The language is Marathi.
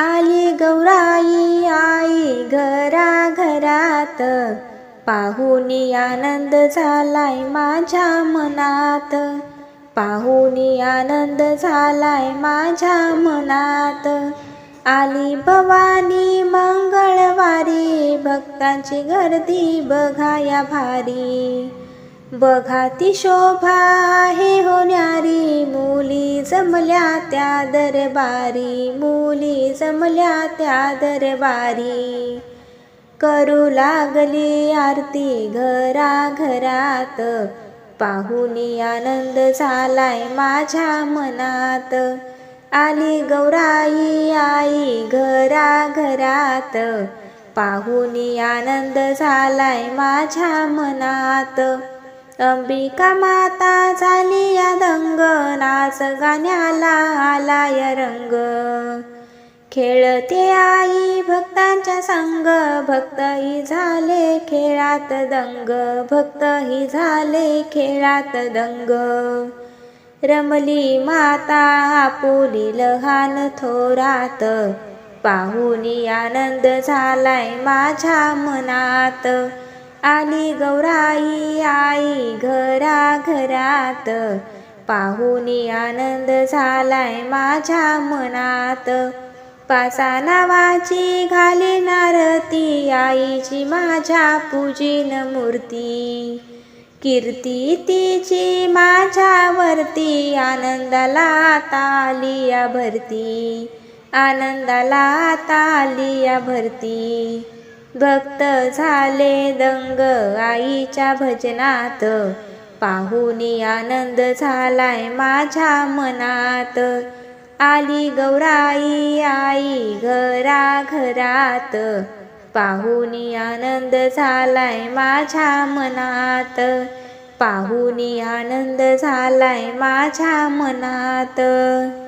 आली गौराई आई घरा घरात पाहुनी आनंद झालाय माझ्या मनात. पाहुनी आनंद झालाय माझ्या मनात. आली भवानी मंगळवारी भक्तांची गर्दी बघाया भारी. बघा ती शोभा आहे होणारी मुली जमल्या त्या दरबारी. मुली जमल्या त्या दरबारी. करू लागली आरती घरा घरात पाहुनी आनंद झालाय माझ्या मनात. आली गौराई आई घरा घरात पाहुनी आनंद झालाय माझ्या मनात. अंबिका माता झाली या दंग नाच गाण्याला आलाय रंग. खेळते आई भक्तांच्या संग भक्तही झाले खेळात दंग. भक्तही झाले खेळात दंग. रमली माता आपुली लहान थोरात पाहुनी आनंद झालाय माझ्या मनात. आली गौराई आई घरा घरात पाहुनी आनंद झालाय माझ्या मनात. पासा नावाची घाली नारती आईची माझ्या पूजीन मूर्ती. कीर्ती तिची माझ्यावरती आनंदाला तालिया भरती. आनंदाला तालिया भरती. भक्त झाले दंग आईच्या भजनात. पाहुनी आनंद झालाय माझ्या मनात. आली गौराई आई घरा घरात पाहुनी आनंद झालाय माझ्या मनात. पाहुनी आनंद झालाय माझ्या मनात.